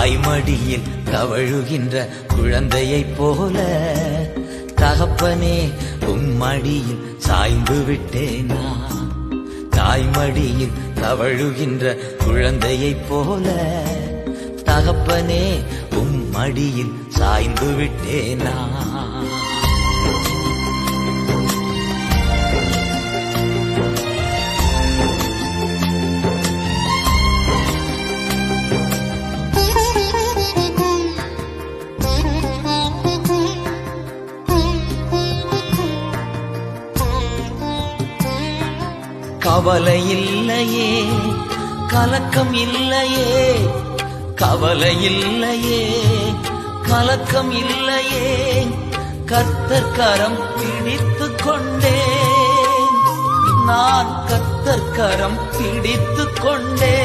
தாய்மடியில் கவழுகின்ற குழந்தையைப் போல தகப்பனே உம்மடியில் சாய்ந்து விட்டேனா? தாய்மடியில் கவழுகின்ற குழந்தையைப் போல தகப்பனே உம்மடியில் சாய்ந்து விட்டேனா? கவலை இல்லையே கலக்கம் இல்லையே கவலை இல்லையே கலக்கம் இல்லையே கர்த்தர் கரம் பிடித்து கொண்டே நான் கர்த்தர் கரம் பிடித்து கொண்டே